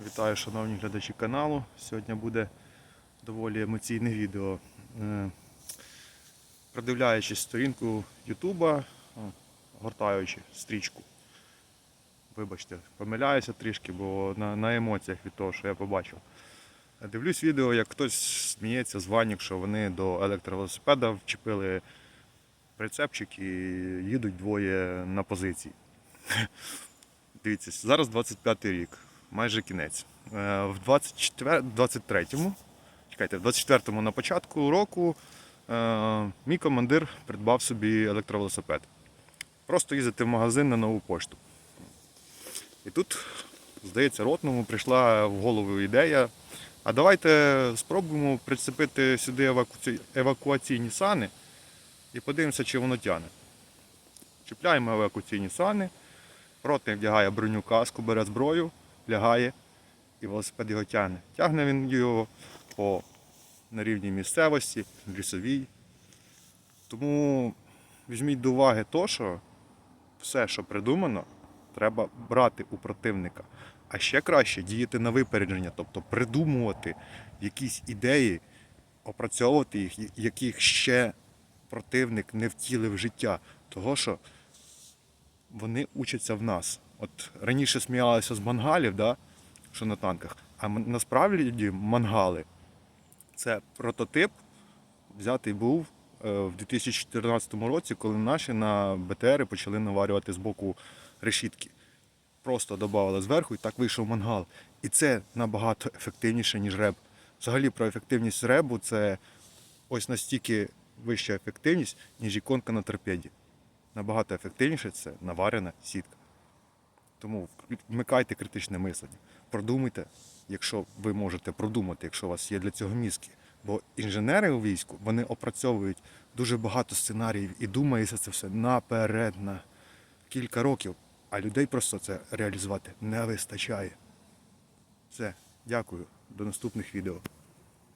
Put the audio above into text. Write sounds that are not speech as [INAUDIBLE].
Вітаю, шановні глядачі каналу. Сьогодні буде доволі емоційне відео. Е, Продивляючись сторінку Ютуба, гортаючи стрічку. Вибачте, помиляюся трішки, бо на, на емоціях від того, що я побачив. Дивлюсь відео, як хтось сміється з ванік, що вони до електровелосипеда вчепили прицепчик і їдуть двоє на позиції. [LAUGHS] Дивіться, зараз 25 рік, майже кінець. Е, В 24, 23-му, чекайте, в 24-му на початку року е, мій командир придбав собі електровелосипед. Просто їздити в магазин на нову пошту. І тут, здається, ротному прийшла в голову ідея. А давайте спробуємо прицепити сюди еваку- евакуаційні сани і подивимося, чи воно тягне. Чіпляємо евакуаційні сани. Ротник вдягає броню каску, бере зброю, лягає і велосипед його тягне. Тягне він його по на рівній місцевості, лісовій. Тому візьміть до уваги то, що все, що придумано, треба брати у противника. А ще краще діяти на випередження, тобто придумувати якісь ідеї, опрацьовувати їх, яких ще противник не втілив в життя. Того, що вони учаться в нас. От раніше сміялися з мангалів, да, що на танках, а насправді мангали це прототип взятий був е, в 2014 році, коли наші на БТРи почали наварювати з боку решітки. Просто додавали зверху і так вийшов мангал. І це набагато ефективніше, ніж реб. Взагалі про ефективність ребу це ось настільки вища ефективність, ніж іконка на торпеді набагато ефективніше це наварена сітка. Тому вмикайте критичне мислення. Продумайте, якщо ви можете продумати, якщо у вас є для цього мізки. Бо інженери у війську вони опрацьовують дуже багато сценаріїв і думається це все наперед на кілька років, а людей просто це реалізувати не вистачає. Все, дякую. До наступних відео.